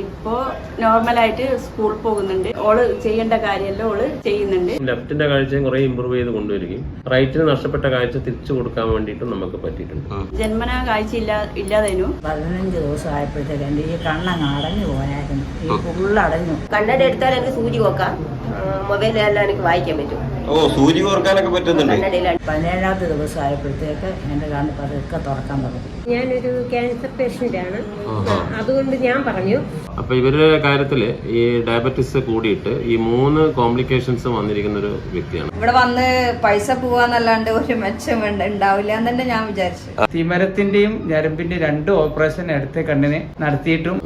ഇപ്പോ നോർമലായിട്ട് സ്കൂൾ പോകുന്നുണ്ട്. ഓൾ ചെയ്യേണ്ട കാര്യമല്ല ഓൾ ചെയ്യുന്നുണ്ട്. ലെഫ്റ്റിന്റെ കാഴ്ചയും കുറെ ഇമ്പ്രൂവ് ചെയ്ത് കൊണ്ടുവരികയും റൈറ്റിന് നഷ്ടപ്പെട്ട കാഴ്ച തിരിച്ചു കൊടുക്കാൻ വേണ്ടിയിട്ടും നമുക്ക് പറ്റിയിട്ടുണ്ട്. ജന്മനാ കാഴ്ച ഇല്ല ഇല്ലാതായിരുന്നു. പതിനഞ്ച് ദിവസം ആയപ്പോഴത്തേക്കും ഈ കണ്ണങ്ങ് അടഞ്ഞു പോയായിരുന്നു. ഈ ഫുള്ളടഞ്ഞു കണ്ണട എടുത്താൽ എനിക്ക് സൂചി നോക്കാം മൊബൈലിലെല്ലാം എനിക്ക് വായിക്കാൻ പറ്റും. ഓ സൂചി കോർക്കാനൊക്കെ പറ്റുന്നുണ്ട്. പതിനേഴാമത്തെ ദിവസം ആയപ്പോഴത്തേക്ക് എന്റെ കണ്ണ് പതുക്കെ തുറക്കാൻ തുടങ്ങി. ഞാനൊരു ക്യാൻസർ പേഷ്യന്റ് ആണ്. അതുകൊണ്ട് ഞാൻ പറഞ്ഞു. അപ്പൊ ഇവരുടെ കാര്യത്തിൽ ഈ ഡയബറ്റിസ് കൂടിയിട്ട് ഈ മൂന്ന് കോംപ്ലിക്കേഷൻസ് വന്നിരിക്കുന്ന ഒരു വ്യക്തിയാണ്. ഇവിടെ വന്ന് പൈസ പോവാന്നല്ലാണ്ട് ഒരു മെച്ചം ഉണ്ട്- ഉണ്ടാവില്ല എന്ന് തന്നെ ഞാൻ വിചാരിച്ചു. തിമരത്തിന്റെയും ഞരമ്പിന്റെയും രണ്ട് ഓപ്പറേഷൻ അടുത്ത കണ്ണിനെ നടത്തിയിട്ടും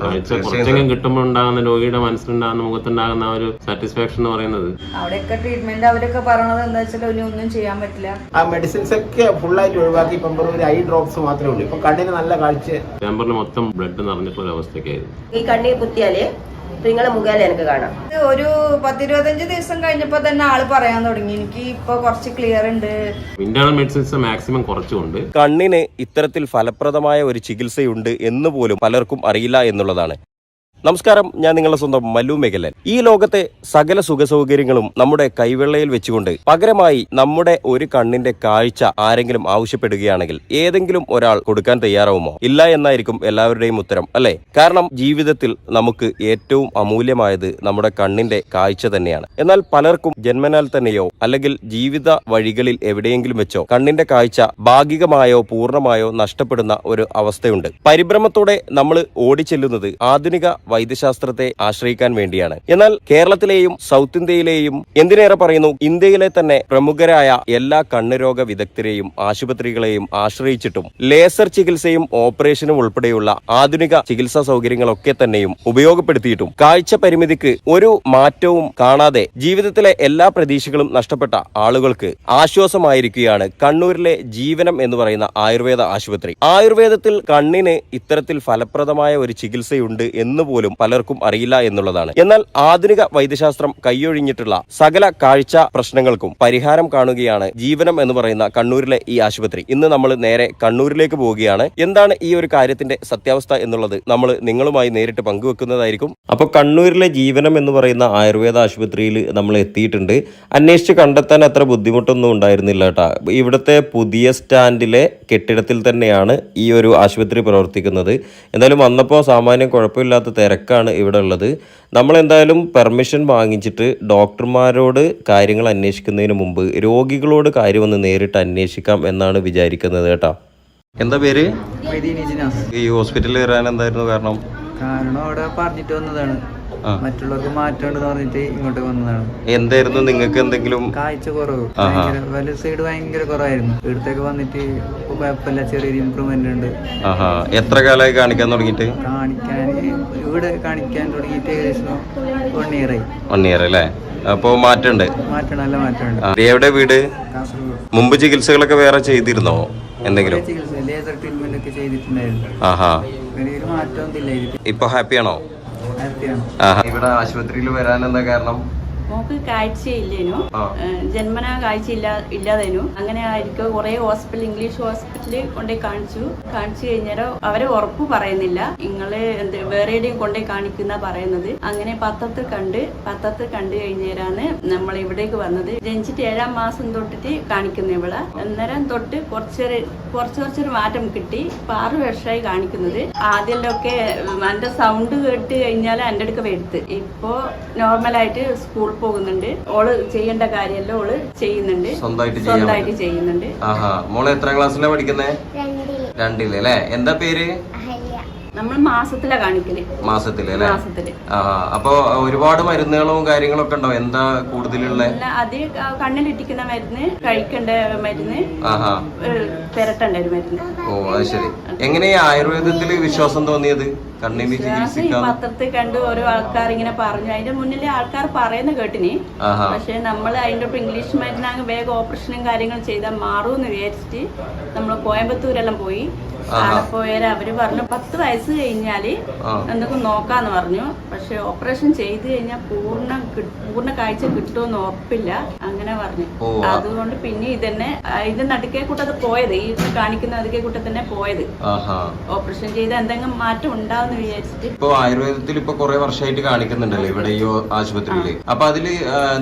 കിട്ടുമ്പോൾ ഉണ്ടാകുന്ന രോഗിയുടെ മനസ്സിലുണ്ടാകുന്ന മുഖത്തുണ്ടാകുന്ന ഒരു സാറ്റിസ്ഫാക്ഷൻ എന്ന് പറയുന്നത്. അവിടെയൊക്കെ ട്രീറ്റ്മെന്റ് അവരൊക്കെ പറയണത് എന്താ വെച്ചാൽ ഇനി ഒന്നും ചെയ്യാൻ പറ്റില്ല. ആ മെഡിസിൻസ് ഒക്കെ ഫുള്ളായിട്ട് ഒഴിവാക്കി ഇപ്പം വെറും ഒരു ഐ ഡ്രോപ്സ് മാത്രമേ ഉള്ളൂ. ഇപ്പൊ കണ്ണിന് നല്ല കാഴ്ച. ചേമ്പറിൽ മൊത്തം ബ്ലഡ് നിറഞ്ഞിട്ടുള്ള പോലെ അവസ്ഥയ്ക്കായിരുന്നു ഈ കണ്ണി കുത്തിയാൽ നിങ്ങളെ മുഖേന എനിക്ക് കാണാം. ഇത് ഒരു പത്തിരുപത്തഞ്ച് ദിവസം കഴിഞ്ഞപ്പോ തന്നെ ആൾ പറയാൻ തുടങ്ങി. എനിക്ക് ഇപ്പൊ കുറച്ച് ക്ലിയർ ഉണ്ട്. ഇന്റേണൽ മെഡിസിൻസ് മാക്സിമം കുറച്ചുകൊണ്ട് കണ്ണിന് ഇത്തരത്തിൽ ഫലപ്രദമായ ഒരു ചികിത്സയുണ്ട് എന്ന് പോലും പലർക്കും അറിയില്ല എന്നുള്ളതാണ്. നമസ്കാരം ഞാൻ നിങ്ങളുടെ സ്വന്തം മല്ലു മേഖലൻ ഈ ലോകത്തെ സകല സുഖ സൗകര്യങ്ങളും നമ്മുടെ കൈവെള്ളയിൽ വെച്ചുകൊണ്ട് പകരമായി നമ്മുടെ ഒരു കണ്ണിന്റെ കാഴ്ച ആരെങ്കിലും ആവശ്യപ്പെടുകയാണെങ്കിൽ ഏതെങ്കിലും ഒരാൾ കൊടുക്കാൻ തയ്യാറാവുമോ? ഇല്ല എന്നായിരിക്കും എല്ലാവരുടെയും ഉത്തരം അല്ലെ? കാരണം ജീവിതത്തിൽ നമുക്ക് ഏറ്റവും അമൂല്യമായത് നമ്മുടെ കണ്ണിന്റെ കാഴ്ച തന്നെയാണ്. എന്നാൽ പലർക്കും ജന്മനാൽ തന്നെയോ അല്ലെങ്കിൽ ജീവിത വഴികളിൽ എവിടെയെങ്കിലും വെച്ചോ കണ്ണിന്റെ കാഴ്ച ഭാഗികമായോ പൂർണമായോ നഷ്ടപ്പെടുന്ന ഒരു അവസ്ഥയുണ്ട്. പരിഭ്രമത്തോടെ നമ്മൾ ഓടിച്ചെല്ലുന്നത് ആധുനിക വൈദ്യശാസ്ത്രത്തെ ആശ്രയിക്കാൻ വേണ്ടിയാണ്. എന്നാൽ കേരളത്തിലെയും സൗത്ത് ഇന്ത്യയിലെയും എന്തിനേറെ പറയുന്നു? ഇന്ത്യയിലെ തന്നെ പ്രമുഖരായ എല്ലാ കണ്ണുരോഗ വിദഗ്ധരെയും ആശുപത്രികളെയും ആശ്രയിച്ചിട്ടും ലേസർ ചികിത്സയും ഓപ്പറേഷനും ഉൾപ്പെടെയുള്ള ആധുനിക ചികിത്സാ സൗകര്യങ്ങളൊക്കെ തന്നെയും ഉപയോഗപ്പെടുത്തിയിട്ടും കാഴ്ച പരിമിതിക്ക് ഒരു മാറ്റവും കാണാതെ ജീവിതത്തിലെ എല്ലാ പ്രതീക്ഷകളും നഷ്ടപ്പെട്ട ആളുകൾക്ക് ആശ്വാസമായിരിക്കുകയാണ് കണ്ണൂരിലെ ജീവനം എന്ന് പറയുന്ന ആയുർവേദ ആശുപത്രി. ആയുർവേദത്തിൽ കണ്ണിന് ഇത്തരത്തിൽ ഫലപ്രദമായ ഒരു ചികിത്സയുണ്ട് എന്ന് പോലും പലർക്കും അറിയില്ല എന്നുള്ളതാണ്. എന്നാൽ ആധുനിക വൈദ്യശാസ്ത്രം കൈയൊഴിഞ്ഞിട്ടുള്ള സകല കാഴ്ച പ്രശ്നങ്ങൾക്കും പരിഹാരം കാണുകയാണ് ജീവനം എന്ന് പറയുന്ന കണ്ണൂരിലെ ഈ ആശുപത്രി. ഇന്ന് നമ്മൾ നേരെ കണ്ണൂരിലേക്ക് പോവുകയാണ്. എന്താണ് ഈ ഒരു കാര്യത്തിന്റെ സത്യാവസ്ഥ എന്നുള്ളത് നമ്മൾ നിങ്ങളുമായി നേരിട്ട് പങ്കുവെക്കുന്നതായിരിക്കും. അപ്പോൾ കണ്ണൂരിലെ ജീവനം എന്ന് പറയുന്ന ആയുർവേദ ആശുപത്രിയിൽ നമ്മൾ എത്തിയിട്ടുണ്ട്. അന്വേഷിച്ച് കണ്ടെത്താൻ അത്ര ബുദ്ധിമുട്ടൊന്നും ഉണ്ടായിരുന്നില്ല കേട്ടോ. ഇവിടുത്തെ പുതിയ സ്റ്റാൻഡിലെ കെട്ടിടത്തിൽ തന്നെയാണ് ഈ ഒരു ആശുപത്രി പ്രവർത്തിക്കുന്നത്. എന്തായാലും വന്നപ്പോൾ സാമാന്യം കുഴപ്പമില്ലാത്ത തിരക്കാണ് ഇവിടെ ഉള്ളത്. നമ്മളെന്തായാലും പെർമിഷൻ വാങ്ങിച്ചിട്ട് ഡോക്ടർമാരോട് കാര്യങ്ങൾ അന്വേഷിക്കുന്നതിന് മുമ്പ് രോഗികളോട് കാര്യം ഒന്ന് നേരിട്ട് അന്വേഷിക്കാം എന്നാണ് വിചാരിക്കുന്നത് കേട്ടോ. എന്താ പേര്? ഈ ഹോസ്പിറ്റലിൽ വരാൻ എന്തായിരുന്നു കാരണം? കാരണം അവിടെ പറഞ്ഞിട്ട് വന്നതാണ്. മറ്റുള്ളവർക്ക് മാറ്റമുണ്ടെന്ന് പറഞ്ഞിട്ട് ഇങ്ങോട്ട് വന്നതാണ്. എന്തായിരുന്നു? നിങ്ങൾക്ക് എന്തെങ്കിലും കാഴ്ച കുറവ്. വല സൈഡ് ഭയങ്കര കുറവായിരുന്നു. ഇവിടത്തേക്ക് വന്നിട്ട് കുഴപ്പമില്ല. ചെറിയൊരു ഇമ്പ്രൂവ്മെന്റ് ഉണ്ട്. എത്ര കാലമായി കാണിക്കാൻ തുടങ്ങിയിട്ട്? കാണിക്കാൻ ഇവിടെ കാണിക്കാൻ തുടങ്ങിയിട്ട് ഏകദേശം വൺ ഇയർ ആയി. വൺ ഇയർ അല്ലേ? അപ്പോൾ മാറ്റണ്ട് മാറ്റമുണ്ട്. എവിടെ വീട്? മുമ്പ് ചികിത്സകളൊക്കെ വേറെ ചെയ്തിരുന്നോ? എന്തെങ്കിലും? ലേസർ ട്രീറ്റ്മെന്റ് ഒക്കെ ചെയ്തിട്ടുണ്ടായിരുന്നു. ആഹാ. ഇപ്പൊ ഹാപ്പിയാണോ ഇവിടെ ആശുപത്രിയിൽ വരാൻ എന്താ കാരണം? മോക്ക് കാഴ്ചയില്ലേനു. ജന്മനാ കാഴ്ച ഇല്ല ഇല്ലാതേനു. അങ്ങനെ ആയിരിക്കും. കുറെ ഹോസ്പിറ്റൽ ഇംഗ്ലീഷ് ഹോസ്പിറ്റലിൽ കൊണ്ടുപോയി കാണിച്ചു. കാണിച്ചു കഴിഞ്ഞാലോ അവർ ഉറപ്പ് പറയുന്നില്ല. നിങ്ങൾ എന്ത് വേറെ എവിടെയും കൊണ്ടുപോയി കാണിക്കുന്ന പറയുന്നത്. അങ്ങനെ പത്രത്തിൽ കണ്ട് പത്രത്തിൽ കണ്ടു കഴിഞ്ഞേരാണ് നമ്മൾ ഇവിടേക്ക് വന്നത്. ജനിച്ചിട്ട് ഏഴാം മാസം തൊട്ടിട്ട് കാണിക്കുന്നു ഇവിടെ അന്നേരം തൊട്ട് കുറച്ചൊരു കുറച്ച് കുറച്ചൊരു മാറ്റം കിട്ടി. ഇപ്പൊ ആറ് വർഷമായി കാണിക്കുന്നത്. ആദ്യമൊക്കെ എന്റെ സൗണ്ട് കേട്ട് കഴിഞ്ഞാൽ എന്റെ അടുക്ക വരുത്ത് ഇപ്പോ നോർമലായിട്ട് സ്കൂൾ പോകുന്നുണ്ട്. ഓൾ ചെയ്യേണ്ട കാര്യമെല്ലാം ഓൾ ചെയ്യുന്നുണ്ട്. സ്വന്തമായിട്ട് സ്വന്തമായിട്ട് ചെയ്യുന്നുണ്ട്. ആഹാ. മോളെ എത്രാം ക്ലാസ്സിലാണ് പഠിക്കുന്നത് രണ്ടിൽ. അല്ലേ? എന്താ പേര്? നമ്മൾ മാസത്തിലാ കാണിക്കൽ. മാസത്തിൽ അല്ലേ? മാസത്തിൽ. അപ്പൊ ഒരുപാട് മരുന്നുകളും കാര്യങ്ങളൊക്കെ ഉണ്ടോ? എന്താ കൂടുതലുള്ള? അത് കണ്ണിലിട്ടിക്കുന്ന മരുന്ന് കഴിക്കേണ്ട മരുന്ന് പെരട്ടേണ്ട ഒരു മരുന്ന്. ഓ അത് ശരി. എങ്ങനെ ആയുർവേദത്തിൽ ആയുർവേദത്തിൽ വിശ്വാസം തോന്നിയത് കണ്ണിന് പത്രത്തിൽ കണ്ട് ഓരോ ആൾക്കാർ ഇങ്ങനെ പറഞ്ഞു. അതിന്റെ മുന്നിലെ ആൾക്കാർ പറയുന്ന കേട്ടിനി. പക്ഷെ നമ്മൾ അതിന്റെ ഒപ്പം ഇംഗ്ലീഷ് മരുന്നാങ്ങ് വേഗം ഓപ്പറേഷനും കാര്യങ്ങളും ചെയ്താൽ മാറുമെന്ന് വിചാരിച്ചിട്ട് നമ്മൾ കോയമ്പത്തൂരെല്ലാം പോയി. അവിടെ അവർ പറഞ്ഞു പത്ത് വയസ്സ് കഴിഞ്ഞാൽ എന്തൊക്കെ നോക്കാന്ന് പറഞ്ഞു. പക്ഷെ ഓപ്പറേഷൻ ചെയ്ത് കഴിഞ്ഞാൽ പൂർണ പൂർണ കാഴ്ച കിട്ടുമെന്ന് ഉറപ്പില്ല. അങ്ങനെ പറഞ്ഞു. അതുകൊണ്ട് പിന്നെ ഇതന്നെ തന്നെ ഇത് നടുക്കേ കൂട്ടത് പോയത് ഈ കാണിക്കുന്ന നടുക്കേ കൂട്ടത്തിൽ തന്നെ പോയത് ഓപ്പറേഷൻ ചെയ്ത് എന്തെങ്കിലും മാറ്റം ഉണ്ടാവുന്ന വിചാരിച്ചിട്ട്. ഇപ്പൊ ആയുർവേദത്തിൽ ഇപ്പൊ കുറെ വർഷമായിട്ട് കാണിക്കുന്നുണ്ടല്ലോ ഇവിടെ ഈ ആശുപത്രിയിൽ. അപ്പൊ അതിൽ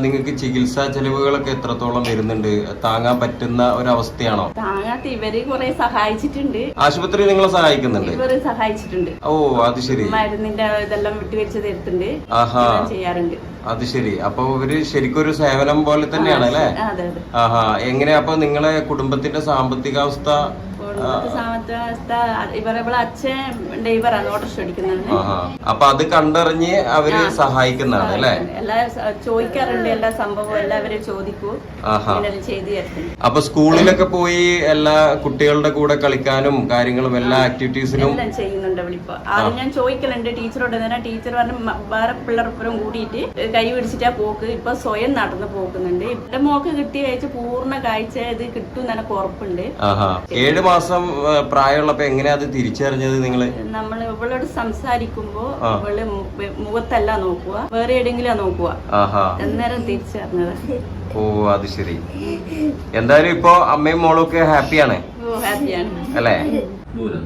നിങ്ങൾക്ക് ചികിത്സാ ചെലവുകളൊക്കെ എത്രത്തോളം വരുന്നുണ്ട്? താങ്ങാൻ പറ്റുന്ന ഒരവസ്ഥയാണോ? താങ്ങാത്ത ഇവർ കുറെ സഹായിച്ചിട്ടുണ്ട്. ആശുപത്രി നിങ്ങളെ സഹായിക്കുന്നുണ്ട്? ഇവർ സഹായിച്ചിട്ടുണ്ട്. ഓ അത് ശരി. മരുന്നിന്റെ ഇതെല്ലാം വിട്ടുവീഴ്ച തരുത്തുണ്ട് ചെയ്യാറുണ്ട്. അത് ശരി. അപ്പൊ ഇവർ ശരിക്കും ഒരു സേവനം പോലെ തന്നെയാണ് അല്ലേ ആഹാ. എങ്ങനെയാ അപ്പൊ നിങ്ങളെ കുടുംബത്തിന്റെ സാമ്പത്തികാവസ്ഥ സാമ്പത്തിക അവസ്ഥ ഇവരെ ഇവിടെ അച്ഛൻ ഡ്രൈവറാണ് ഓടിക്കുന്നത് അപ്പൊ അത് കണ്ടറിഞ്ഞ് അവർ സഹായിക്കുന്നതാണ് അല്ലേ? എല്ലാ ചോദിക്കാറുണ്ട് എല്ലാ സംഭവവും എല്ലാവരും ചോദിക്കൂ. ചെയ്തു അപ്പൊ സ്കൂളിലൊക്കെ പോയി എല്ലാ കുട്ടികളുടെ കൂടെ കളിക്കാനും കാര്യങ്ങളും എല്ലാ ആക്ടിവിറ്റീസിലും എല്ലാം ചെയ്യുന്നുണ്ട് ആദ്യം ഞാൻ ചോദിക്കലുണ്ട് ടീച്ചറോട് ടീച്ചർ പറഞ്ഞ വേറെ പിള്ളേർപ്പുറം കൂടിയിട്ട് കൈ പിടിച്ചിട്ടാ പോക്ക്. ഇപ്പൊ സ്വയം നടന്നു പോകുന്നുണ്ട് എന്റെ മോക്ക് കിട്ടിയ പൂർണ കാഴ്ച ഇത് കിട്ടും എന്ന് എനിക്ക് ഉറപ്പുണ്ട്. ഏഴ് മാസം ആ, പ്രായമുള്ളപ്പോ എങ്ങനെയാ അത് തിരിച്ചറിഞ്ഞത് നിങ്ങൾ? നമ്മൾ ഇവളോട് സംസാരിക്കുമ്പോ ഇവൾ മുഖത്തല്ല നോക്കുക വേറെ എവിടെയെങ്കിലും നോക്കുക. ആഹാ. അന്നേരം തിരിച്ചറിഞ്ഞത്. ഓ അത് ശരി. എന്തായാലും ഇപ്പൊ അമ്മയും മോളും ഒക്കെ ഹാപ്പിയാണ്. അല്ലേ? ദൂരം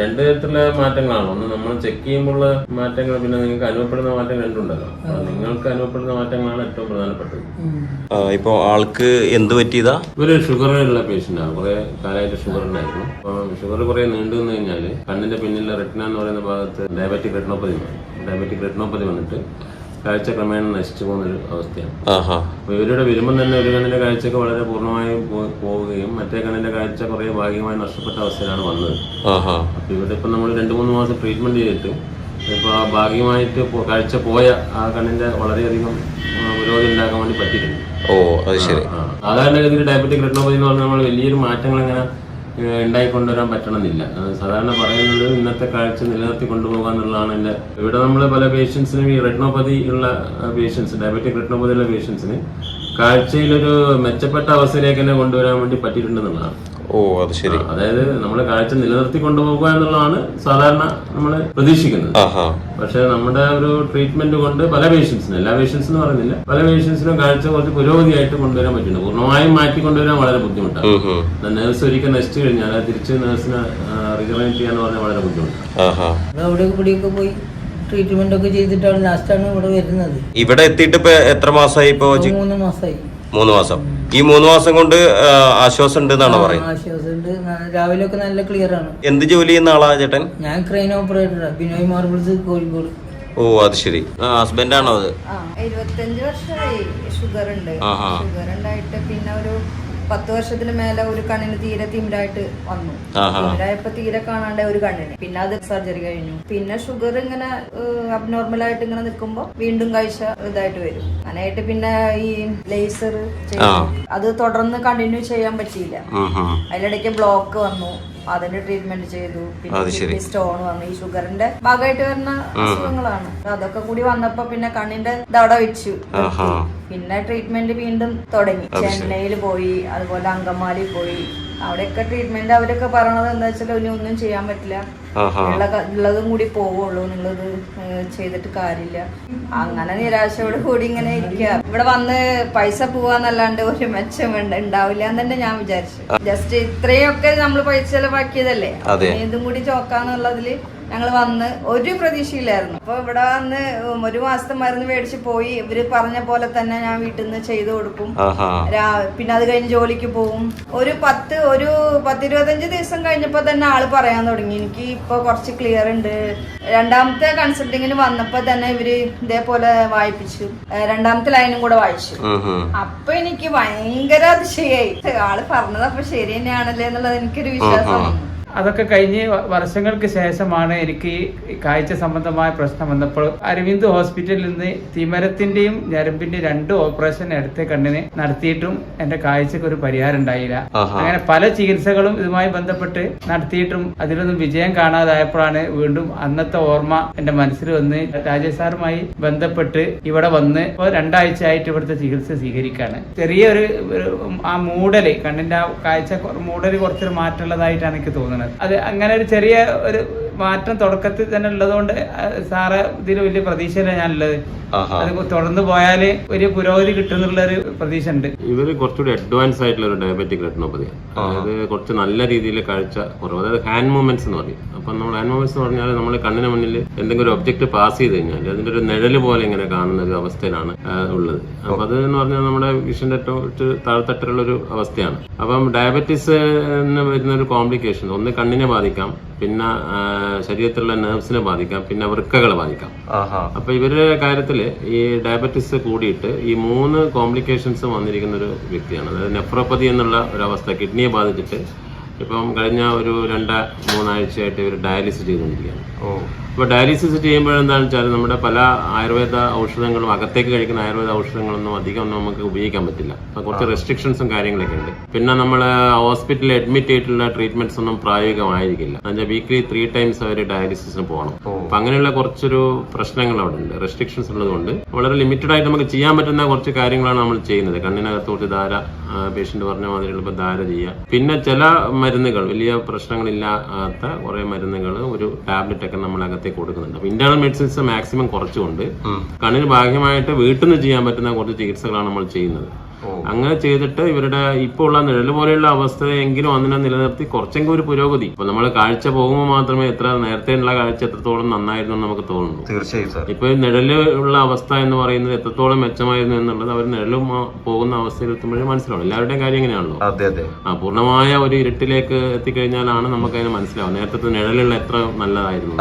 രണ്ട് തരത്തിലുള്ള മാറ്റങ്ങളാണ്. ഒന്ന് നമ്മൾ ചെക്ക് ചെയ്യുമ്പോൾ മാറ്റങ്ങൾ പിന്നെ നിങ്ങൾക്ക് അനുഭവപ്പെടുന്ന മാറ്റങ്ങൾ രണ്ടുണ്ടല്ലോ. നിങ്ങൾക്ക് അനുഭവപ്പെടുന്ന മാറ്റങ്ങളാണ് ഏറ്റവും പ്രധാനപ്പെട്ടത്. ഇപ്പൊ ആൾക്ക് എന്ത് പറ്റിയതാ? ഇവർ ഷുഗർ ഉള്ള പേഷ്യന്റ് ആണ് കുറെ കാലമായിട്ട് ഷുഗർ ഉണ്ടായിരുന്നു. അപ്പൊ ഷുഗർ കുറെ നീണ്ടു വന്നു കഴിഞ്ഞാൽ കണ്ണിന്റെ പിന്നിലെ റെറ്റിന എന്ന് പറയുന്ന ഭാഗത്ത് ഡയബറ്റിക് റെറ്റിനോപ്പതി ഡയബറ്റിക് റെറ്റിനോപ്പതി വന്നിട്ട് കാഴ്ച ക്രമേണ നശിച്ചു പോകുന്ന ഒരു അവസ്ഥയാണ് ഇവരുടെ വരുമ്പം തന്നെ ഒരു കണ്ണിന്റെ കാഴ്ചയൊക്കെ വളരെ പൂർണമായും പോവുകയും മറ്റേ കണ്ണിന്റെ കാഴ്ച കുറെ ഭാഗികമായി നഷ്ടപ്പെട്ട അവസ്ഥയിലാണ് വന്നത്. അപ്പൊ ഇവിടെ ഇപ്പൊ നമ്മൾ രണ്ട് മൂന്ന് മാസം ട്രീറ്റ്മെന്റ് ചെയ്തിട്ട് ഇപ്പൊ ആ ഭാഗികമായിട്ട് കാഴ്ച പോയ ആ കണ്ണിന്റെ വളരെയധികം പുരോഗതി ഉണ്ടാക്കാൻ വേണ്ടി പറ്റിയിട്ടുണ്ട്. ഓ അത് ശരി. സാധാരണഗതിയിൽ ഡയബറ്റിക് റെറ്റിനോപ്പതി എന്ന് പറഞ്ഞാൽ നമ്മൾ വലിയൊരു മാറ്റങ്ങൾ അങ്ങനെ ഉണ്ടായിക്കൊണ്ടുവരാൻ പറ്റണമെന്നില്ല. സാധാരണ പറയുന്നത് ഇന്നത്തെ കാഴ്ച നിലനിർത്തി കൊണ്ടുപോകുക എന്നുള്ളതാണ് എന്റെ ഇവിടെ നമ്മൾ പല പേഷ്യൻസിനും ഈ റെട്നോപ്പതി ഉള്ള പേഷ്യൻസ് ഡയബറ്റിക് റെട്നോപ്പതി ഉള്ള പേഷ്യൻസിന് കാഴ്ചയിലൊരു മെച്ചപ്പെട്ട അവസ്ഥയിലേക്ക് തന്നെ കൊണ്ടുവരാൻ വേണ്ടി പറ്റിയിട്ടുണ്ടെന്നുള്ളതാണ്. ഓ അത് ശരി. അതായത് നമ്മൾ കാഴ്ച നിലനിർത്തി കൊണ്ടുപോകുക എന്നുള്ളതാണ് സാധാരണ നമ്മൾ പ്രതീക്ഷിക്കുന്നത്. പക്ഷെ നമ്മുടെ ഒരു ട്രീറ്റ്മെന്റ് കൊണ്ട് പല പേഷ്യൻസിനും എല്ലാ പേഷ്യൻസ് എന്ന് പറയുന്നില്ല. പല പേഷ്യൻസിനും കാഴ്ച കുറച്ച് പുരോഗതിയായിട്ട് കൊണ്ടുവരാൻ പറ്റുന്നുണ്ട്. പൂർണമായും മാറ്റി കൊണ്ടുവരാൻ വളരെ ബുദ്ധിമുട്ടാണ്. നേഴ്സ് ഒരിക്കൽ നശിച്ചു കഴിഞ്ഞാൽ അത് തിരിച്ച് നേഴ്സിനെ റിജലൈൻ ചെയ്യാന്ന് പറഞ്ഞാൽ വളരെ ബുദ്ധിമുട്ടാണ്. ആഹാ. അവിടെ ഇവിടെയൊക്കെ പോയി ട്രീറ്റ്മെന്റ് ഒക്കെ ചെയ്തിട്ടാണ് ലാസ്റ്റാണ് ഇവിടെ വരുന്നത്. ഇവിടെ എത്തിയിട്ട് ഇപ്പൊ എത്ര മാസമായി ഇപ്പൊ മൂന്ന് മാസമായി മൂന്ന് മാസം. ഈ മൂന്ന് മാസം കൊണ്ട് ആശ്വാസം ഉണ്ട് എന്നാണ് പറയുന്നത്? ആശ്വാസമുണ്ട് രാവിലെ ഒക്കെ നല്ല ക്ലിയർ ആണ്. എന്ത് ജോലി ചെയ്യുന്ന ആളാ ചേട്ടൻ? ഞാൻ crane operator Binoy marbles Kozhikode. ഓ അത് ശരി. ഹസ്ബൻഡ് ആണോ അത്? ആ ഇരുപത്തഞ്ച് വർഷമായി ഷുഗർ ഉണ്ട്. ഷുഗർ ഉണ്ടായിട്ട് പിന്നെ ഒരു പത്ത് വർഷത്തിന് മേലെ ഒരു കണ്ണിന് തീരെ തിമിരായിട്ട് വന്നു. തിമിരായപ്പോ തീരെ കാണാണ്ട ഒരു കണ്ണിന് പിന്നെ അത് സർജറി കഴിഞ്ഞു പിന്നെ ഷുഗർ ഇങ്ങനെ അബ്നോർമൽ ആയിട്ട് ഇങ്ങനെ നിൽക്കുമ്പോ വീണ്ടും കാഴ്ച ഇതായിട്ട് വരും അങ്ങനെയായിട്ട് പിന്നെ ഈ ലേസർ. അത് തുടർന്ന് കണ്ടിന്യൂ ചെയ്യാൻ പറ്റിയില്ല. അതിലിടയ്ക്ക് ബ്ലോക്ക് വന്നു അതിന്റെ ട്രീറ്റ്മെന്റ് ചെയ്തു. പിന്നെ സ്റ്റോൺ വന്നു. ഈ ഷുഗറിന്റെ ഭാഗമായിട്ട് വരുന്ന അസുഖങ്ങളാണ്. അതൊക്കെ കൂടി വന്നപ്പോ പിന്നെ കണ്ണിന്റെ ദവട വെച്ചു. പിന്നെ ട്രീറ്റ്മെന്റ് വീണ്ടും തുടങ്ങി. ചെന്നൈയിൽ പോയി. അതുപോലെ അങ്കമാലി പോയി. അവിടെയൊക്കെ ട്രീറ്റ്മെന്റ് അവരൊക്കെ പറയണത് എന്താ വെച്ചാൽ ഇനി ഒന്നും ചെയ്യാൻ പറ്റില്ല. ഉള്ള ഉള്ളതും കൂടി പോവുള്ളൂ നിങ്ങളത് ചെയ്തിട്ട് കാര്യമില്ല. അങ്ങനെ നിരാശയോട് കൂടി ഇങ്ങനെ ഇരിക്കുക ഇവിടെ വന്ന് പൈസ പോവാന്നല്ലാണ്ട് ഒരു മെച്ചം ഉണ്ടാവില്ല എന്ന് തന്നെ ഞാൻ വിചാരിച്ചു. ജസ്റ്റ് ഇത്രയൊക്കെ നമ്മൾ പൈസ ചെലവാക്കിയതല്ലേ. ഇതും കൂടി ചോക്കാന്നുള്ളതിൽ ഞങ്ങൾ വന്ന് ഒരു പ്രതീക്ഷയില്ലായിരുന്നു. അപ്പൊ ഇവിടെ വന്ന് ഒരു മാസത്തെ മരുന്ന് മേടിച്ച് പോയി. ഇവർ പറഞ്ഞ പോലെ തന്നെ ഞാൻ വീട്ടിൽ നിന്ന് ചെയ്തു കൊടുക്കും. പിന്നെ അത് കഴിഞ്ഞ് ജോലിക്ക് പോകും ഒരു പത്ത് ഒരു പത്തിരുപത്തഞ്ച് ദിവസം കഴിഞ്ഞപ്പോ തന്നെ ആൾ പറയാൻ തുടങ്ങി. എനിക്ക് ഇപ്പൊ കുറച്ച് ക്ലിയർ ഉണ്ട്. രണ്ടാമത്തെ കൺസൾട്ടിങ്ങിന് വന്നപ്പോ തന്നെ ഇവർ ഇതേപോലെ വായിപ്പിച്ചു. രണ്ടാമത്തെ ലൈനും കൂടെ വായിച്ചു. അപ്പൊ എനിക്ക് ഭയങ്കര അതിശയായി. ആൾ പറഞ്ഞത് അപ്പൊ ശരി തന്നെയാണല്ലേ എന്നുള്ളത് എനിക്കൊരു വിശ്വാസം. അതൊക്കെ കഴിഞ്ഞ് വർഷങ്ങൾക്ക് ശേഷമാണ് എനിക്ക് കാഴ്ച സംബന്ധമായ പ്രശ്നം വന്നപ്പോൾ അരവിന്ദ് ഹോസ്പിറ്റലിൽ നിന്ന് തിമരത്തിന്റെയും ഞരമ്പിന്റെയും രണ്ട് ഓപ്പറേഷൻ എടുത്ത കണ്ണിന് നടത്തിയിട്ടും എന്റെ കാഴ്ചക്ക് ഒരു പരിഹാരം ഉണ്ടായില്ല. അങ്ങനെ പല ചികിത്സകളും ഇതുമായി ബന്ധപ്പെട്ട് നടത്തിയിട്ടും അതിലൊന്നും വിജയം കാണാതായപ്പോഴാണ് വീണ്ടും അന്നത്തെ ഓർമ്മ എന്റെ മനസ്സിൽ വന്ന് രാജേഷ് സാറുമായി ബന്ധപ്പെട്ട് ഇവിടെ വന്ന് ഇപ്പോൾ രണ്ടാഴ്ചയായിട്ട് ഇവിടുത്തെ ചികിത്സ സ്വീകരിക്കാണ് ചെറിയൊരു ആ മൂടൽ കണ്ണിന്റെ ആ കാഴ്ച മൂടൽ കുറച്ചൊരു മാറ്റമുള്ളതായിട്ടാണ് എനിക്ക് തോന്നുന്നത്. അത് അങ്ങനെ ഒരു ചെറിയ ഒരു മാറ്റം തുടക്കത്തിൽ തന്നെ ഉള്ളതുകൊണ്ട് സാറ് ഇതിൽ വലിയ പ്രതീക്ഷയിലാണ് ഞാനുള്ളത്. അത് തുടർന്ന് പോയാൽ വലിയ പുരോഗതി കിട്ടുന്നുള്ള ഒരു പ്രതീക്ഷ ഉണ്ട് ഇവർ കുറച്ചുകൂടി അഡ്വാൻസ് ആയിട്ടുള്ള ഒരു ഡയബറ്റിക് റെറ്റിനോപ്പതി അതായത് കുറച്ച് നല്ല രീതിയിൽ കാഴ്ച കുറവ്. അതായത് ഹാൻഡ് മൂവ്മെന്റ്സ് എന്ന് പറയും. അപ്പൊ നമ്മൾ ഹാൻഡ് മൂവ്മെന്റ്സ് എന്ന് പറഞ്ഞാൽ നമ്മൾ കണ്ണിന് മുന്നിൽ എന്തെങ്കിലും ഒരു ഒബ്ജക്റ്റ് പാസ് ചെയ്ത് കഴിഞ്ഞാൽ അതിന്റെ ഒരു നിഴൽ പോലെ ഇങ്ങനെ കാണുന്ന ഒരു അവസ്ഥയിലാണ് ഉള്ളത്. അപ്പൊ അത് എന്ന് പറഞ്ഞാൽ നമ്മുടെ വിഷന്റെ താഴ്ത്തട്ടിലുള്ള ഒരു അവസ്ഥയാണ്. അപ്പം ഡയബറ്റീസ് വരുന്ന ഒരു കോംപ്ലിക്കേഷൻ ഒന്ന് കണ്ണിനെ ബാധിക്കാം പിന്നെ ശരീരത്തിലുള്ള നെർവ്സിനെ ബാധിക്കാം പിന്നെ വൃക്കകളെ ബാധിക്കാം. അപ്പൊ ഇവരുടെ കാര്യത്തിൽ ഈ ഡയബറ്റിസ് കൂടിയിട്ട് ഈ മൂന്ന് കോംപ്ലിക്കേഷൻസ് വന്നിരിക്കുന്ന ഒരു വ്യക്തിയാണ്. അതായത് നെഫ്രോപ്പതി എന്നുള്ള ഒരു അവസ്ഥ കിഡ്നിയെ ബാധിച്ചിട്ട് ഇപ്പം കഴിഞ്ഞ ഒരു രണ്ട് മൂന്നാഴ്ചയായിട്ട് ഇവർ ഡയാലിസിസ് ചെയ്തുകൊണ്ടിരിക്കുകയാണ്. ഓ അപ്പോൾ ഡയാലിസിസ് ചെയ്യുമ്പോൾ എന്താണെന്ന് വെച്ചാൽ നമ്മുടെ പല ആയുർവേദ ഔഷധങ്ങളും അകത്തേക്ക് കഴിക്കുന്ന ആയുർവേദ ഔഷധങ്ങളൊന്നും അധികം ഒന്നും നമുക്ക് ഉപയോഗിക്കാൻ പറ്റില്ല. അപ്പോൾ കുറച്ച് റെസ്ട്രിക്ഷൻസും കാര്യങ്ങളൊക്കെ ഉണ്ട്. പിന്നെ നമ്മൾ ഹോസ്പിറ്റലിൽ അഡ്മിറ്റ് ആയിട്ടുള്ള ട്രീറ്റ്മെന്റ്സ് ഒന്നും പ്രായോഗികമായിരിക്കില്ല. എന്നുവെച്ചാൽ വീക്ക്ലി ത്രീ ടൈംസ് അവർ ഡയാലിസിസിന് പോകണം. അപ്പൊ അങ്ങനെയുള്ള കുറച്ചൊരു പ്രശ്നങ്ങൾ അവിടെ ഉണ്ട്. റെസ്ട്രിക്ഷൻസ് ഉള്ളതുകൊണ്ട് വളരെ ലിമിറ്റഡ് ആയിട്ട് നമുക്ക് ചെയ്യാൻ പറ്റുന്ന കുറച്ച് കാര്യങ്ങളാണ് നമ്മൾ ചെയ്യുന്നത്. കണ്ണിനകത്തോട്ട് ധാര പേഷ്യന്റ് പറഞ്ഞ മാതിരിയുള്ള ധാര ചെയ്യുക. പിന്നെ ചില മരുന്നുകൾ വലിയ പ്രശ്നങ്ങളില്ലാത്ത കുറേ മരുന്നുകൾ ഒരു ടാബ്ലറ്റ് ഒക്കെ നമ്മൾ അകത്തേക്ക് കൊടുക്കുന്നുണ്ട്. അപ്പൊ ഇന്റേണൽ മെഡിസിൻസ് മാക്സിമം കുറച്ചുകൊണ്ട് കണ്ണിന് ഭാഗ്യമായിട്ട് വീട്ടിൽ നിന്ന് ചെയ്യാൻ പറ്റുന്ന കുറച്ച് ചികിത്സകളാണ് നമ്മൾ ചെയ്യുന്നത്. അങ്ങനെ ചെയ്തിട്ട് ഇവരുടെ ഇപ്പോൾ ഉള്ള നിഴൽ പോലെയുള്ള അവസ്ഥയെങ്കിലും അതിനെ നിലനിർത്തി കുറച്ചെങ്കിലും ഒരു പുരോഗതി. ഇപ്പൊ നമ്മൾ കാഴ്ച പോകുമ്പോൾ മാത്രമേ എത്ര നേരത്തെ ഉള്ള കാഴ്ച എത്രത്തോളം നന്നായിരുന്നു എന്ന് നമുക്ക് തോന്നുന്നു. തീർച്ചയായും ഇപ്പൊ നിഴൽ ഉള്ള അവസ്ഥ എന്ന് പറയുന്നത് എത്രത്തോളം മെച്ചമായിരുന്നു എന്നുള്ളത് അവർ നിഴലും പോകുന്ന അവസ്ഥയിൽ എത്തുമ്പോഴേ മനസ്സിലാവും എല്ലാവരുടെയും കാര്യം എങ്ങനെയാണല്ലോ ആ പൂർണമായ ഒരു ഇരുട്ടിലേക്ക് എത്തിക്കഴിഞ്ഞാലാണ് നമുക്ക് അതിന് മനസ്സിലാവും നേരത്തെ നിഴലുള്ള എത്ര നല്ലതായിരുന്നു.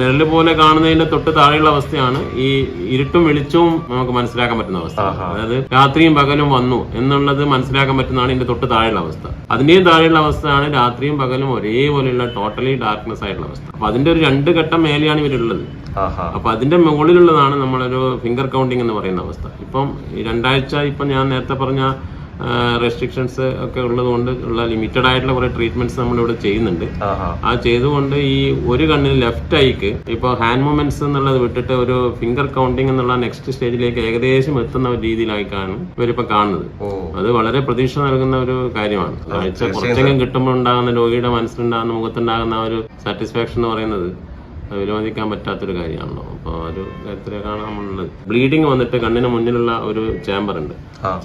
നിഴൽ പോലെ കാണുന്നതിന്റെ തൊട്ട് താഴെയുള്ള അവസ്ഥയാണ് ഈ ഇരുട്ടും വെളിച്ചവും നമുക്ക് മനസ്സിലാക്കാൻ പറ്റുന്ന അവസ്ഥ. അതായത് രാത്രിയും പകലും വന്നു എന്നുള്ളത് മനസ്സിലാക്കാൻ പറ്റുന്നതാണ് ഇതിന്റെ തൊട്ട് താഴെയുള്ള അവസ്ഥ. അതിന്റെയും താഴെയുള്ള അവസ്ഥയാണ് രാത്രിയും പകലും ഒരേപോലെയുള്ള ടോട്ടലി ഡാർക്ക്നെസ് ആയിട്ടുള്ള അവസ്ഥ. അപ്പൊ അതിന്റെ ഒരു രണ്ട് ഘട്ടം മേലെയാണ് ഇവരുള്ളത്. അപ്പൊ അതിന്റെ മുകളിലുള്ളതാണ് നമ്മളൊരു ഫിംഗർ കൗണ്ടിങ് എന്ന് പറയുന്ന അവസ്ഥ. ഇപ്പം രണ്ടാഴ്ച ഇപ്പം ഞാൻ നേരത്തെ പറഞ്ഞ റെസ്ട്രിക്ഷൻസ് ഒക്കെ ഉള്ളതുകൊണ്ട് ഉള്ള ലിമിറ്റഡ് ആയിട്ടുള്ള കുറെ ട്രീറ്റ്മെന്റ്സ് നമ്മൾ ഇവിടെ ചെയ്യുന്നുണ്ട് ആ ചെയ്തുകൊണ്ട് ഈ ഒരു കണ്ണിന് ലെഫ്റ്റ് ഐക്ക് ഇപ്പോൾ ഹാൻഡ് മൂവ്മെന്റ്സ് എന്നുള്ളത് വിട്ടിട്ട് ഒരു ഫിംഗർ കൗണ്ടിങ് എന്നുള്ള നെക്സ്റ്റ് സ്റ്റേജിലേക്ക് ഏകദേശം എത്തുന്ന ഒരു രീതിയിലായിട്ടാണ് ഇവരിപ്പോ കാണുന്നത്. അത് വളരെ പ്രതീക്ഷ നൽകുന്ന ഒരു കാര്യമാണ്. കാഴ്ച കുറച്ചെങ്കിലും കിട്ടുമ്പോൾ ഉണ്ടാകുന്ന രോഗിയുടെ മനസ്സിലുണ്ടാകുന്ന മുഖത്തുണ്ടാകുന്ന ആ ഒരു സാറ്റിസ്ഫാക്ഷൻ എന്ന് പറയുന്നത് വിലമതിക്കാൻ പറ്റാത്തൊരു കാര്യമാണല്ലോ. അപ്പോൾ ആ ഒരു കാര്യത്തിലേക്കാണ് നമ്മളുള്ളത് ബ്ലീഡിങ് വന്നിട്ട് കണ്ണിന് മുന്നിലുള്ള ഒരു ചേംബർ ഉണ്ട്.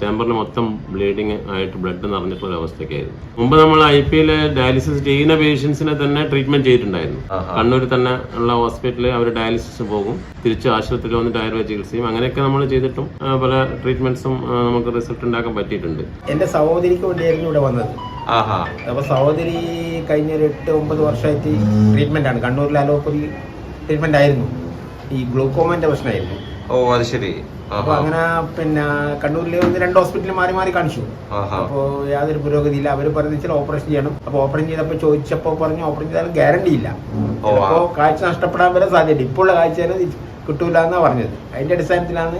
ചേമ്പറിൽ ചേംബറിൽ മൊത്തം ബ്ലീഡിങ് ആയിട്ട് ബ്ലഡ് നിറഞ്ഞിട്ടുള്ള ഒരു അവസ്ഥയൊക്കെയായിരുന്നു. മുമ്പ് നമ്മൾ ഐ പി എൽ ഡയാലിസിസ് ചെയ്യുന്ന പേഷ്യൻസിനെ തന്നെ ട്രീറ്റ്മെന്റ് ചെയ്തിട്ടുണ്ടായിരുന്നു. കണ്ണൂർ കണ്ണൂരിൽ തന്നെ ഉള്ള ഹോസ്പിറ്റലിൽ അവർ ഡയാലിസിസ് പോകും. തിരിച്ച് ആശുപത്രിയിൽ വന്നിട്ട് ആയുർവേദ ചികിത്സയും അങ്ങനെയൊക്കെ നമ്മൾ ചെയ്തിട്ടും പല ട്രീറ്റ്മെന്റ്സും നമുക്ക് റിസൾട്ട് ഉണ്ടാക്കാൻ പറ്റിയിട്ടുണ്ട്. എന്റെ സഹോദരിക്ക് വേണ്ടിയായിരുന്നു ഇവിടെ വന്നത്. അപ്പൊ സഹോദരി കഴിഞ്ഞ ഒരു എട്ട് ഒമ്പത് വർഷമായിട്ട് ട്രീറ്റ്മെന്റ് ആണ്. കണ്ണൂരിൽ അലോപ്പതി ട്രീറ്റ്മെന്റ് ആയിരുന്നു. ഈ ഗ്ലൂക്കോമന്റെ പ്രശ്നമായിരുന്നു. ഓ അത് ശരി. അപ്പൊ അങ്ങനെ പിന്നെ കണ്ണൂരിലെ ഒന്ന് രണ്ട് ഹോസ്പിറ്റലിൽ മാറി മാറി കാണിച്ചു. അപ്പോ യാതൊരു പുരോഗതിയില്ല. പറഞ്ഞു പറഞ്ഞാൽ ഓപ്പറേഷൻ ചെയ്യണം. അപ്പൊ ഓപ്പറേഷൻ ചെയ്തപ്പോ ചോദിച്ചപ്പോ പറഞ്ഞു ഓപ്പറേഷൻ ചെയ്താലും ഗ്യാരണ്ടി ഇല്ല. അപ്പോ കാഴ്ച നഷ്ടപ്പെടാൻ വരെ സാധ്യത ഇപ്പോഴുള്ള കാഴ്ച കിട്ടൂല എന്നാ പറഞ്ഞത്. അതിന്റെ അടിസ്ഥാനത്തിലാണ്